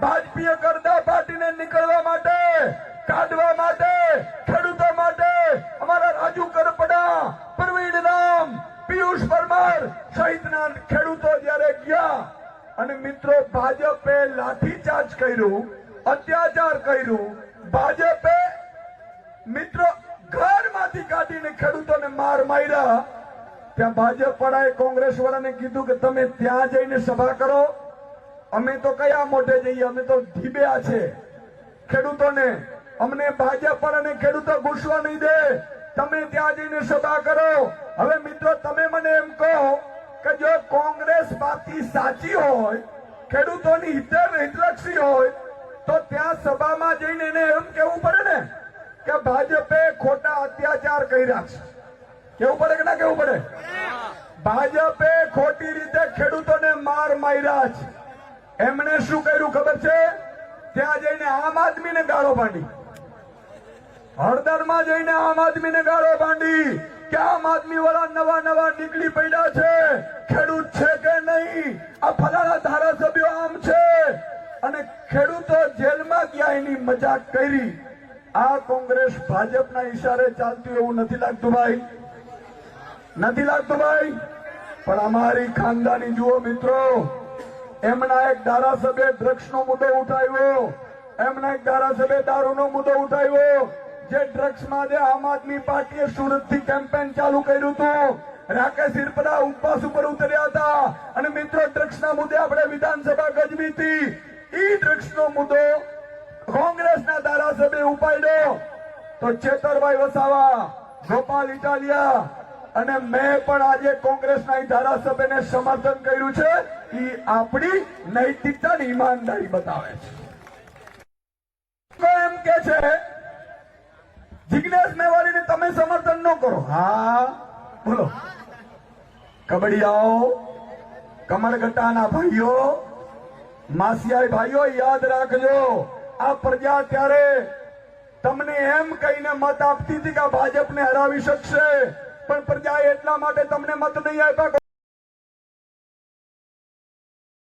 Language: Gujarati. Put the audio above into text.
ભાજપીય કરતા પાર્ટીને નીકળવા માટે, કાઢવા માટે, ખેડૂતો માટે અમારા રાજુ કરપડા પ્રવીણ રામ, પિયુષ પરમાર સહિતના ખેડૂતો જયારે ગયા અને મિત્રો ભાજપે લાઠીચાર્જ કર્યું, અત્યાચાર કર્યું, ભાજપે મિત્રો ઘરમાંથી કાઢીને ખેડૂતોને માર માર્યા, ત્યાં ભાજપ વાળાએ કોંગ્રેસ વાળાને કીધું કે તમે ત્યાં જઈને સભા કરો અમે તો કયા મોઢે જઈએ? અમે તો ઢીબ્યા છે. ખેડૂતોને અમને ભાજપ વાળાને ખેડૂતો ઘૂસવા નહીં દે. તમે ત્યાં જઈને સભા કરો. હવે મિત્રો તમે મને એમ કહો કે જો કોંગ્રેસ પાર્ટી સાચી હોય ખેડૂતોની હિતર હિતલક્ષી હોય તો ત્યાં સભામાં જઈને એને એમ કેવું પડે ને કે ભાજપે ખોટા અત્યાચાર કર્યા છે. કેવું પડે કે ના કેવું પડે? ભાજપે ખોટી રીતે ખેડૂતોને માર માર્યા છે. એમણે શું કર્યું ખબર છે? ત્યાં જઈને આમ આદમીને ગાળો બાંધી હળદરમાં જઈને આમ આદમીને ગાળો બાંધી કે આમ આદમી વાળા નવા નવા નીકળી પડ્યા છે? ખેડૂત છે કે નહીં? આ ફલાણા ધારાસભ્યો આમ છે. અને ખેડૂતો જેલમાં ગયા એની મજાક કરી. આ કોંગ્રેસ ભાજપના ઈશારે ચાલતું એવું નથી લાગતું ભાઈ. નથી લાગતું ભાઈ? પણ અમારી ખાનદાની જુઓ મિત્રો એમના એક ધારાસભ્ય ડ્રગ્સ નો મુદ્દો ઉઠાવ્યો. એમના એક ધારાસભ્ય દારૂનો મુદ્દો ઉઠાવ્યો. જે ડ્રગ્સમાં જે આમ આદમી પાર્ટીએ સુરતથી કેમ્પેન ચાલુ કર્યું હતું. રાકેશ હિરપરા ઉપવાસ ઉપર ઉતર્યા હતા. અને મિત્રો ડ્રગ્સ ના મુદ્દે આપણે વિધાનસભા ગજવી હતી. ઈ ડ્રગ્સ નો મુદ્દો કોંગ્રેસના ધારાસભ્ય ઉપાડ્યો. તો ચેતરભાઈ વસાવા ગોપાલ ઇટાલિયા અને મેં પણ આજે કોંગ્રેસના ધારાસભ્યને સમર્થન કર્યું છે. એ આપણી નૈતિકતા અને ઈમાનદારી બતાવે છે. એમ કે છે જિજ્ઞેશ મેવાડીને તમે સમર્થન ન કરો. હા, બોલો. કબડિયાઓ કમરગટ્ટાના ભાઈઓ, માસિયાઈ ભાઈઓ, યાદ રાખજો, આ પ્રજા ત્યારે તમને એમ કહીને મત આપતી હતી કે ભાજપને હરાવી શકશે? પણ પ્રજાએ એટલા માટે તમને મત નહીં આપ્યા